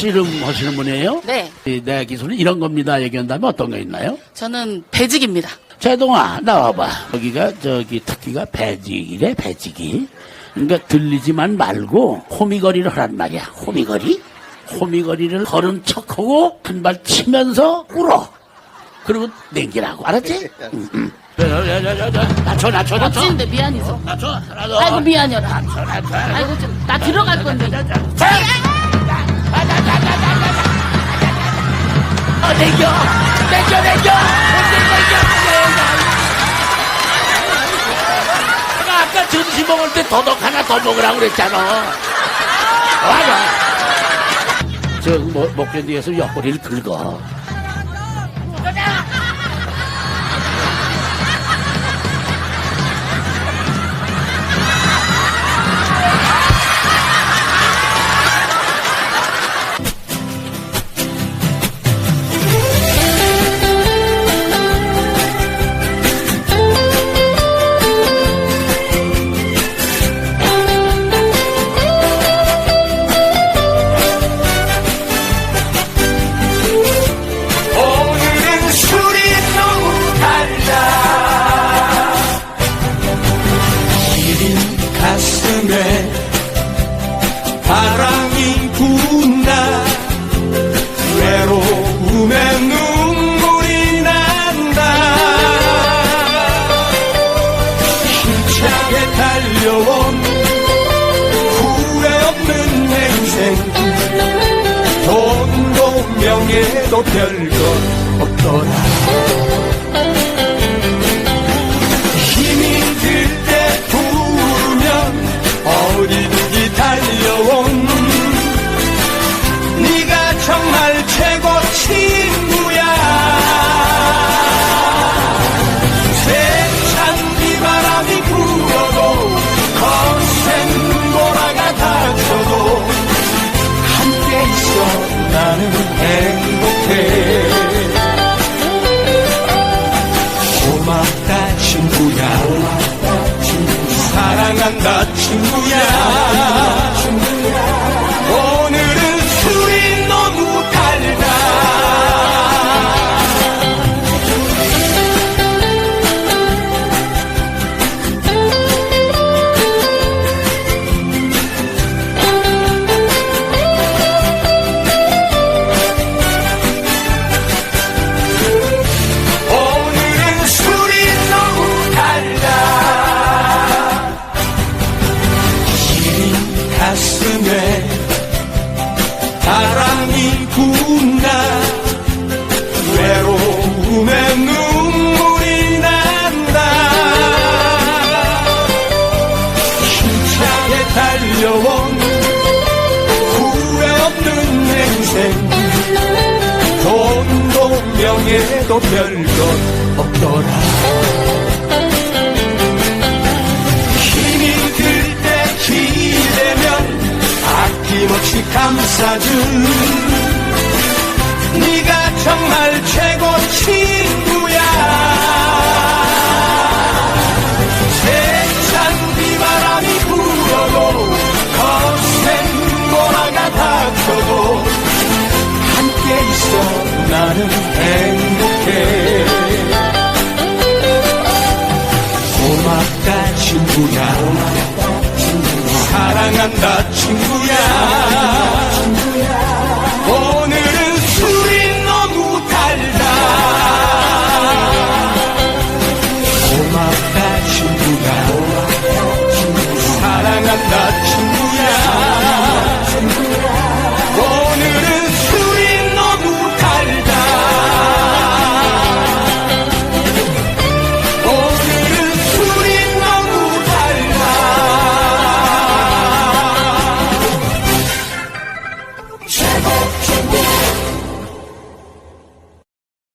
씨름 하시는 분이에요? 네, 이, 내 기술은 이런 겁니다. 얘기한다면 어떤 거 있나요? 저는 배직입니다. 제동아 나와봐. 여기가 저기 특기가 배직이래 배직이. 그러니까 들리지만 말고 호미거리를 하란 말이야. 호미거리. 호미거리를 걸은 척하고 한 발 치면서 울어. 그리고 냉기라고 알았지? 응, 응. 자자자자 낮춰 낮춰 낮춰. 멋진데 미안해서. 낮춰 하나 더. 아이고 미안해라. 낮춰 낮춰. 아이고 좀, 나 들어갈 건데. 아까 점심 먹을 때 더덕 하나 더 먹으라고 그랬잖아. 와봐. 저 뭐, 목련 뒤에서 옆구리를 긁어 가슴에 바람이 분다. 외로움에 눈물이 난다. 힘차게 달려온 후회 없는 인생. 돈도 명예도 별것 없더라 친구야 분다. 외로움에 눈물이 난다. 힘차게 달려온 후회 없는 인생. 돈도 명예도 별것 없더라 맞은 네가 정말 최고 친구야. 세찬 비바람이 불어도 거센 보라가 닥쳐도 함께 있어 나는 행복해. 고맙다 친구야.